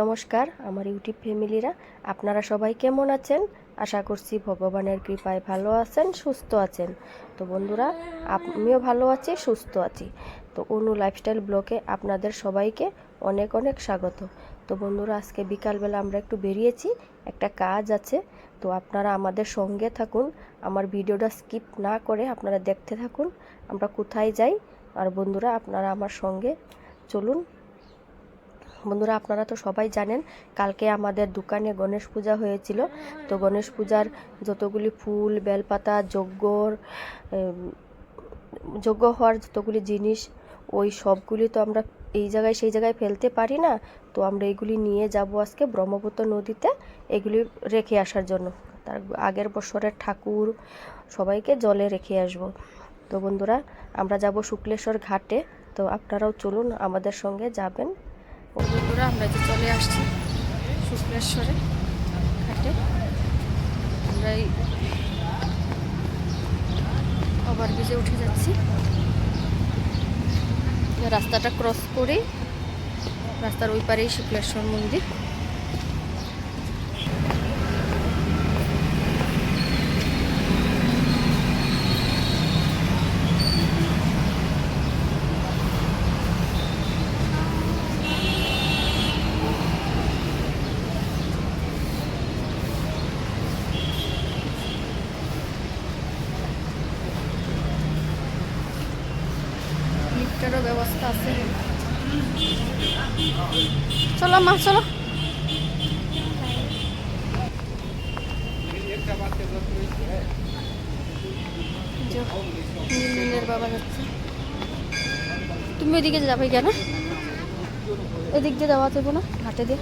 নমস্কার, আমার ইউটিউব ফ্যামিলিরা, আপনারা সবাই কেমন আছেন? আশা করছি ভগবানের কৃপায় ভালো আছেন, সুস্থ আছেন। তো বন্ধুরা, আমিও ভালো আছি, সুস্থ আছি। তো অনু লাইফস্টাইল ব্লকে আপনাদের সবাইকে অনেক অনেক স্বাগত। তো বন্ধুরা, আজকে বিকালবেলা আমরা একটু বেরিয়েছি, একটা কাজ আছে, তো আপনারা আমাদের সঙ্গে থাকুন। আমার ভিডিওটা স্কিপ না করে আপনারা দেখতে থাকুন, আমরা কোথায় যাই, আর বন্ধুরা আপনারা আমার সঙ্গে চলুন। বন্ধুরা, আপনারা তো সবাই জানেন, কালকে আমাদের দোকানে গণেশ পূজা হয়েছিল, তো গণেশ পূজার যতগুলি ফুল, বেলপাতা, যজ্ঞর যজ্ঞ হওয়ার যতগুলি জিনিস, ওই সবগুলি তো আমরা এই জায়গায় সেই জায়গায় ফেলতে পারি না, তো আমরা এগুলি নিয়ে যাব আজকে ব্রহ্মপুত্র নদীতে, এগুলি রেখে আসার জন্য। তার আগের বছরের ঠাকুর সবাইকে জলে রেখে আসব। তো বন্ধুরা, আমরা যাব শুক্লেশ্বর ঘাটে, তো আপনারাও চলুন আমাদের সঙ্গে যাবেন। বন্ধুরা, আমরা যে চলে আসছি শুক্লেশ্বরে ঘাটে আমরা ওভারব্রিজে উঠে যাচ্ছি। রাস্তাটা ক্রস করে রাস্তার ওই পারেই শুক্লেশ্বর মন্দির। লিফটেরও ব্যবস্থা আছে। চলো মা, চলো। বাবা যাচ্ছে। তুমি ওইদিকে যাবে কেন? এদিক দিয়ে যাওয়া যাব না, ঘাটে দিয়ে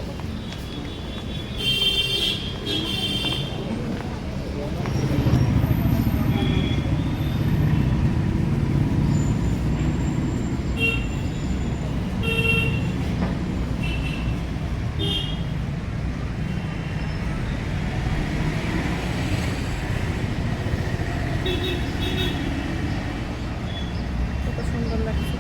কত সুন্দর লাগছে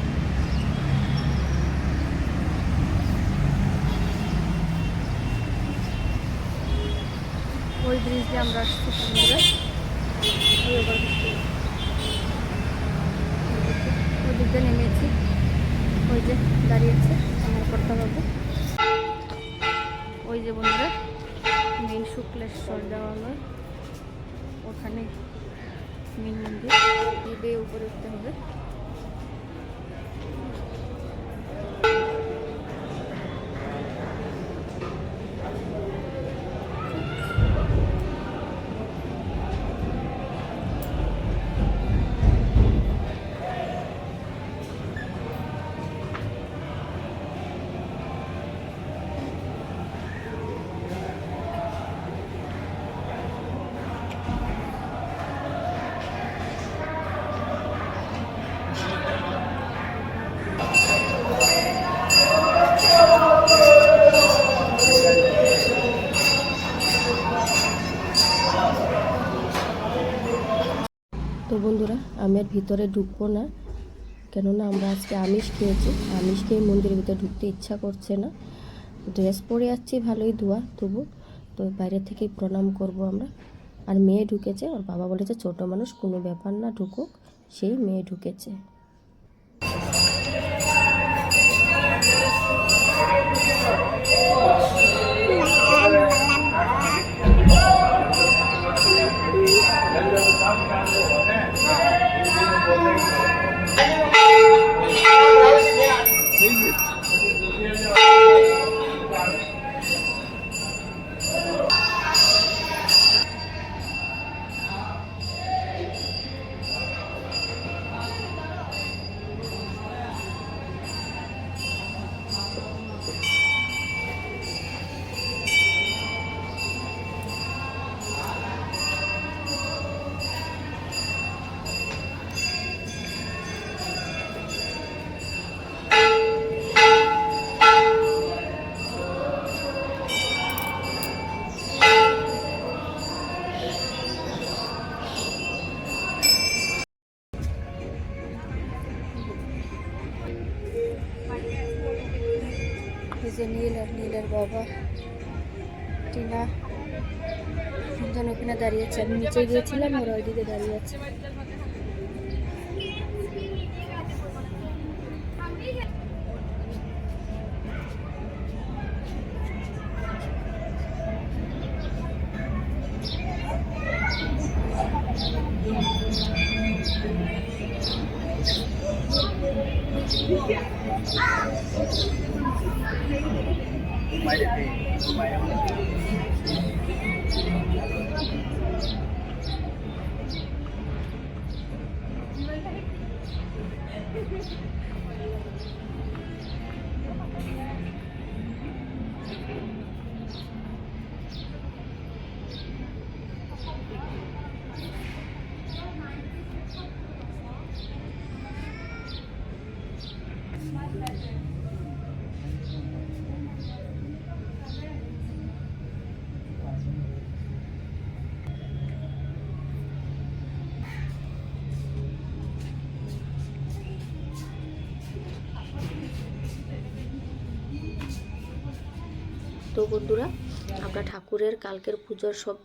ওই ব্রিজ দিয়ে আমরা আসছি সমুদ্রে ওই overbridge ওই দিক দিয়ে নেমেছি। ওই যে দাঁড়িয়েছে আমার কর্তাবাবু। ওই যে বন্ধুরা মেন শুক্লেশ্বর দেওয়ালয়। ওখানে মেন মন্দির। বেয়ে উপরে উঠতে হবে। বন্ধুরা, আমি আর ভিতরে ঢুকবো না। কেননা আমরা আজকে আমিষ খেয়েছি। আমিষ খেয়ে মন্দিরের ভিতরে ঢুকতে ইচ্ছা করছে না। ড্রেস পরে আসছি, ভালোই ধোয়া তবু তো বাইরে থেকেই প্রণাম করব আমরা। আর মেয়ে ঢুকেছে। ওর বাবা বলেছে, ছোট মানুষ, কোনো ব্যাপার না, ঢুকুক। সেই মেয়ে ঢুকেছে। Lord. যে নীল আর নীলের বাবা। টিনা ওখানে দাঁড়িয়েছে আমি নিচে গিয়েছিলাম, ওরা ওইদিকে দাঁড়িয়ে আছে। 买点，买点 তো বন্ধুরা, আমরা ঠাকুরের কালকের পুজোর সব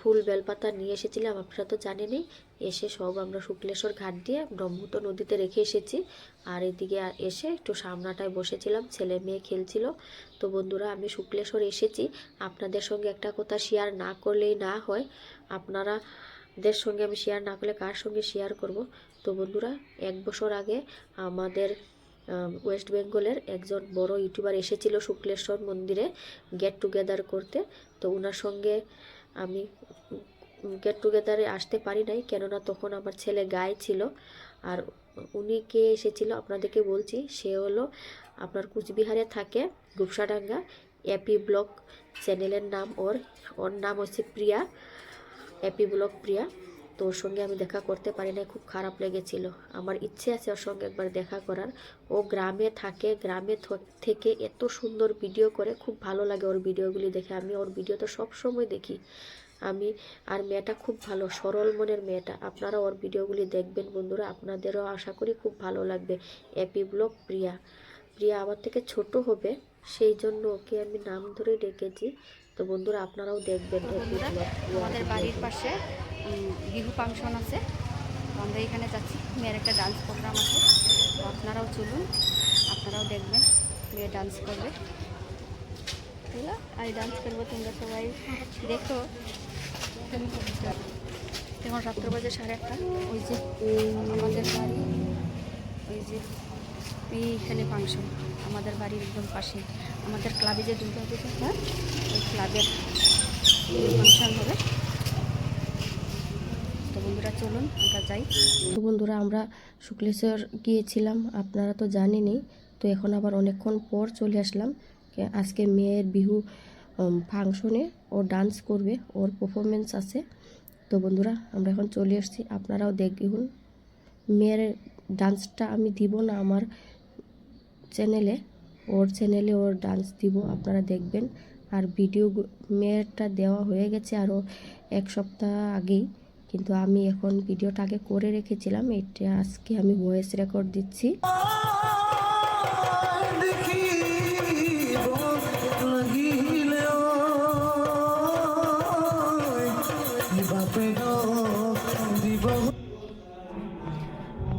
ফুল, বেলপাতা নিয়ে এসেছিলাম, আপনারা তো জানেনই। এসে সব আমরা শুক্লেশ্বর ঘাট দিয়ে ব্রহ্মপুত্র নদীতে রেখে এসেছি। আর এদিকে এসে একটু সামনাটায় বসেছিলাম, ছেলে মেয়ে খেলছিল। তো বন্ধুরা, আমি শুক্লেশ্বর এসেছি। আপনাদের সঙ্গে একটা কথা শেয়ার না করলেই না হয়। আপনারা দের সঙ্গে আমি শেয়ার না করলে কার সঙ্গে শেয়ার করব? তো বন্ধুরা, এক বছর আগে আমাদের ওয়েস্ট বেঙ্গলের একজন বড় ইউটিউবার এসেছিল শুক্লেশ্বর মন্দিরে গেট টুগেদার করতে। তো ওনার সঙ্গে আমি গেট টুগেদারে আসতে পারি নাই, কেননা তখন আমার ছেলে গায়ে ছিল। আর উনি কে এসেছিল আপনাদেরকে বলছি, সে হলো আপনার কুচবিহারে থাকে গুপসাডাঙ্গা এপি ব্লক চ্যানেলের নাম ওর ওর নাম হচ্ছে প্রিয়া এপি ব্লক প্রিয়া। তো ওর সঙ্গে আমি দেখা করতে পারি না খুব খারাপ লেগেছিল। আমার ইচ্ছে আছে ওর সঙ্গে একবার দেখা করার। ও গ্রামে থাকে গ্রামে থেকে এত সুন্দর ভিডিও করে খুব ভালো লাগে ওর ভিডিওগুলি দেখে। আমি ওর ভিডিও তো সব সময় দেখি। আমি আর মেয়েটা খুব ভালো সরল মনের মেয়েটা। আপনারা ওর ভিডিওগুলি দেখবেন বন্ধুরা আপনাদেরও আশা করি খুব ভালো লাগবে। এপি ব্লগ প্রিয়া। প্রিয়া আমার থেকে ছোট হবে সেই জন্য ওকে আমি নাম ধরে ডেকেছি। তো বন্ধুরা আপনারাও দেখবেন আমাদের বাড়ির পাশে বিহু ফাংশন আছে। আমরা এখানে যাচ্ছি। মেয়ের একটা ডান্স প্রোগ্রাম আছে। তো আপনারাও চলুন, আপনারাও দেখবেন মেয়ে ডান্স করবে। আর ডান্স করব তোমরা সবাই। দেখো। এখন রাত্র বাজে সাড়ে আটটা। ওই যে আমাদের বাড়ি, ওই যে এইখানে ফাংশন। আমাদের বাড়ির একদম পাশে। আমাদের ক্লাবে যে দুর্গা পুজো হয়, ওই ক্লাবের ফাংশন হবে। চলুন, আমরা যাই। তো বন্ধুরা, আমরা শুক্লেশ্বর গিয়েছিলাম, আপনারা তো জানেনই। তো এখন আবার অনেকক্ষণ পর চলে আসলাম। আজকে মেয়ের বিহু ফাংশনে ও ডান্স করবে, ওর পারফরমেন্স আছে। তো বন্ধুরা, আমরা এখন চলে এসেছি আপনারাও দেখুন, মেয়ের ডান্সটা আমি দিব না আমার চ্যানেলে ওর চ্যানেলে ওর ডান্স দিব, আপনারা দেখবেন। আর ভিডিও মেয়েরটা দেওয়া হয়ে গেছে আরও এক সপ্তাহ আগেই। কিন্তু আমি এখন ভিডিওটা আগে করে রেখেছিলাম, এটা আজকে আমি ভয়েস রেকর্ড দিচ্ছি।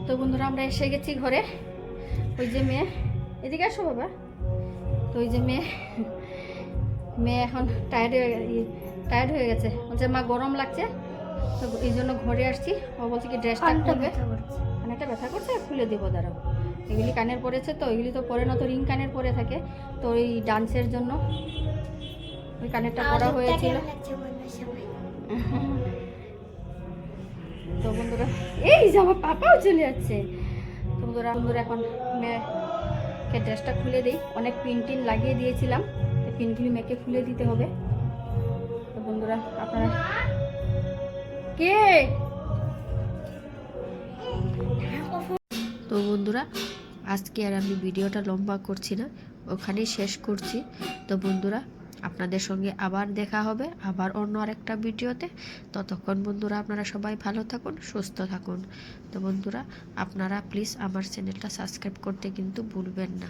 তো বন্ধুরা, আমরা এসে গেছি ঘরে। ওই যে মেয়ে, এদিকে আসো বাবা। তো ওই যে মেয়ে মেয়ে এখন টায়ার্ড হয়ে টায়ার্ড হয়ে গেছে। বলছে, মা, গরম লাগছে? তো এই জন্য ঘরে আসছি। ও বলছে কি ড্রেসটা খুলবে কানেরটা ব্যথা করছে। খুলে দেবো দাঁড়াও। এগুলি কানের পরেছে তো এগুলি তো পরে না তো রিং কানের পরে থাকে। তো ওই ডান্সের জন্য ওই কানেরটা পরা হয়েছিল। তো বন্ধুরা এই যে আমার পাপাও চলে যাচ্ছে। তো বন্ধুরা বন্ধুরা এখন মেয়েকে ড্রেসটা খুলে দিই। অনেক পিন টিন লাগিয়ে দিয়েছিলাম। তো পিনগুলি মেয়েকে খুলে দিতে হবে। তো বন্ধুরা আপনারা কে? তো বন্ধুরা, আজকে আর আমি ভিডিওটা লম্বা করছি না, ওখানেই শেষ করছি। তো বন্ধুরা, আপনাদের সঙ্গে আবার দেখা হবে, আবার অন্য আরেকটা ভিডিওতে। ততক্ষণ বন্ধুরা, আপনারা সবাই ভালো থাকুন, সুস্থ থাকুন। তো বন্ধুরা, আপনারা প্লিজ আমার চ্যানেলটা সাবস্ক্রাইব করতে কিন্তু ভুলবেন না।